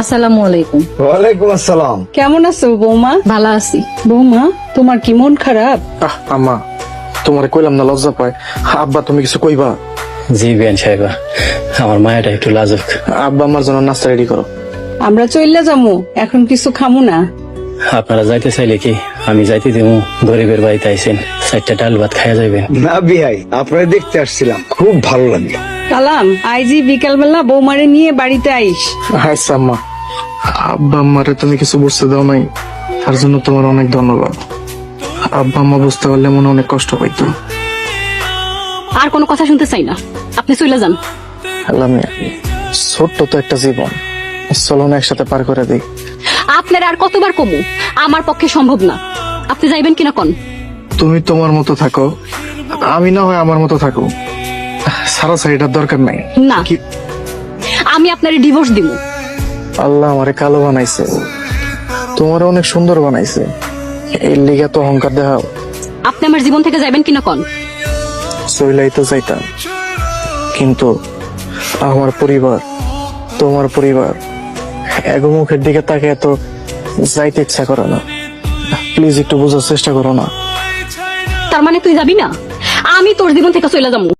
আসসালামু আলাইকুম। ওয়ালাইকুম আসসালাম। কেমন আছো বৌমা? ভালো আছি। বৌমা তোমার কি মন খারাপ? আহ আম্মা তোমার কইলাম না লজ্জা পায়। আব্বা তুমি কিছু কইবা? জি বিয়ান সাহেবা আমার মায়াটা একটু লাজুক। আব্বা আমার জন্য নাস্তা রেডি করো। আমরা চললে যাব এখন কিছু খামু না। আপনারা যাইতে চাইলে কি আমি যাইতে দিব? গরিবের বাড়িতে আইছেন চারটা ডাল ভাত খাইয়া যাইবেন। না বিহাই আপনারা দেখতে আসছিলাম খুব ভালো লাগল। কালাম আইজি বিকালবেলা বৌমারে নিয়ে বাড়িতে আইস। আচ্ছা সাম্মা আব্বা আম্মারে তুমি কিছু বুঝতে দাও নাই তার জন্য তোমার অনেক ধন্যবাদ। আব্বা আম্মা বুঝতে পারলে মনে অনেক কষ্ট পাইতো। আর কোনো কথা শুনতে চাই না। আপনি চলে যান। আল্লাহ মিয়া ছোট্ট তো একটা জীবন। চলো না একসাথে পার করে দিই। আপনার আর কতবার কমু? আমার পক্ষে সম্ভব না। আপনি যাইবেন কিনা কন? তুমি তোমার মতো থাকো। আমি না হয় আমার মতো থাকো। সারা দরকার নাই। না। কি- আমি আপনার ডিভোর্স দিব আল্লাহ আমারে কালো বানাইছে। তোমার অনেক সুন্দর বানাইছে। এর লিগে তো অহংকার দেখাও। আপনি আমার জীবন থেকে কিনা কন? চইলাই তো চাইতাম কিন্তু আমার পরিবার তোমার পরিবার এগো মুখের দিকে তাকে এত যাইতে ইচ্ছা করে না। প্লিজ একটু বোঝার চেষ্টা করো না। তার মানে তুই যাবি না? আমি তোর জীবন থেকে চলে যাব